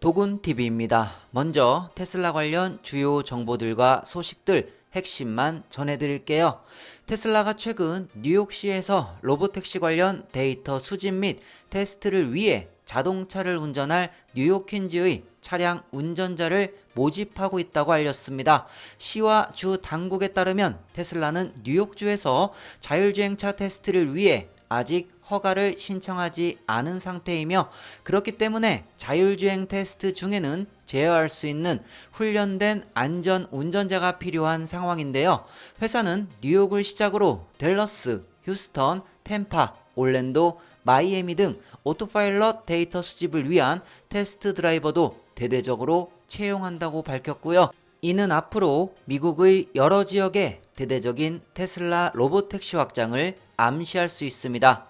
도군TV입니다. 먼저 테슬라 관련 주요 정보들과 소식들 핵심만 전해드릴게요. 테슬라가 최근 뉴욕시에서 로보택시 관련 데이터 수집 및 테스트를 위해 자동차를 운전할 뉴욕퀸즈의 차량 운전자를 모집하고 있다고 알렸습니다. 시와 주 당국에 따르면 테슬라는 뉴욕주에서 자율주행차 테스트를 위해 아직 허가를 신청하지 않은 상태이며 그렇기 때문에 자율주행 테스트 중에는 제어할 수 있는 훈련된 안전 운전자가 필요한 상황인데요. 회사는 뉴욕을 시작으로 델러스, 휴스턴, 템파, 올랜도, 마이애미 등 오토파일럿 데이터 수집을 위한 테스트 드라이버도 대대적으로 채용한다고 밝혔고요. 이는 앞으로 미국의 여러 지역에 대대적인 테슬라 로보택시 확장을 암시할 수 있습니다.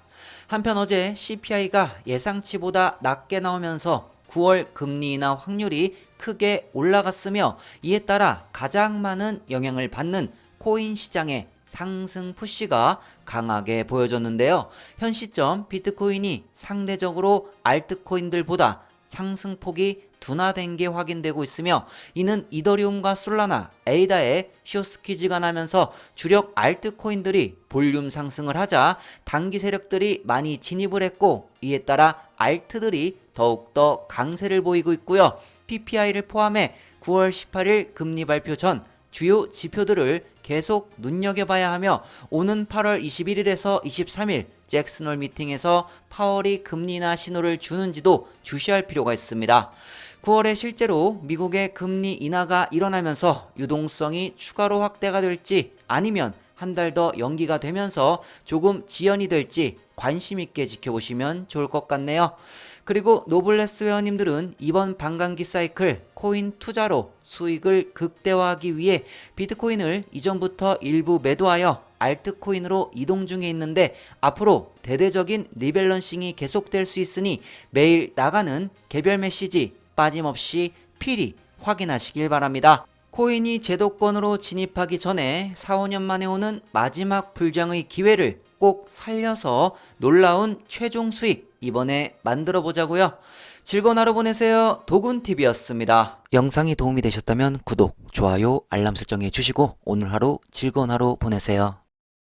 한편 어제 CPI가 예상치보다 낮게 나오면서 9월 금리 인하 확률이 크게 올라갔으며 이에 따라 가장 많은 영향을 받는 코인 시장의 상승 푸시가 강하게 보여졌는데요. 현 시점 비트코인이 상대적으로 알트코인들보다 상승폭이 둔화된 게 확인되고 있으며 이는 이더리움과 솔라나, 에이다의 쇼스키즈가 나면서 주력 알트코인들이 볼륨 상승을 하자 단기 세력들이 많이 진입을 했고 이에 따라 알트들이 더욱더 강세를 보이고 있고요. PPI를 포함해 9월 18일 금리 발표 전 주요 지표들을 계속 눈여겨봐야 하며 오는 8월 21일에서 23일 잭슨홀 미팅에서 파월이 금리 인하 신호를 주는지도 주시할 필요가 있습니다. 9월에 실제로 미국의 금리 인하가 일어나면서 유동성이 추가로 확대가 될지 아니면 한 달 더 연기가 되면서 조금 지연이 될지 관심 있게 지켜보시면 좋을 것 같네요. 그리고 노블레스 회원님들은 이번 반감기 사이클 코인 투자로 수익을 극대화하기 위해 비트코인을 이전부터 일부 매도하여 알트코인으로 이동 중에 있는데 앞으로 대대적인 리밸런싱이 계속될 수 있으니 매일 나가는 개별 메시지 빠짐없이 필히 확인하시길 바랍니다. 코인이 제도권으로 진입하기 전에 4, 5년 만에 오는 마지막 불장의 기회를 꼭 살려서 놀라운 최종 수익 이번에 만들어 보자고요. 즐거운 하루 보내세요. 도군TV였습니다. 영상이 도움이 되셨다면 구독, 좋아요, 알람 설정해 주시고 오늘 하루 즐거운 하루 보내세요.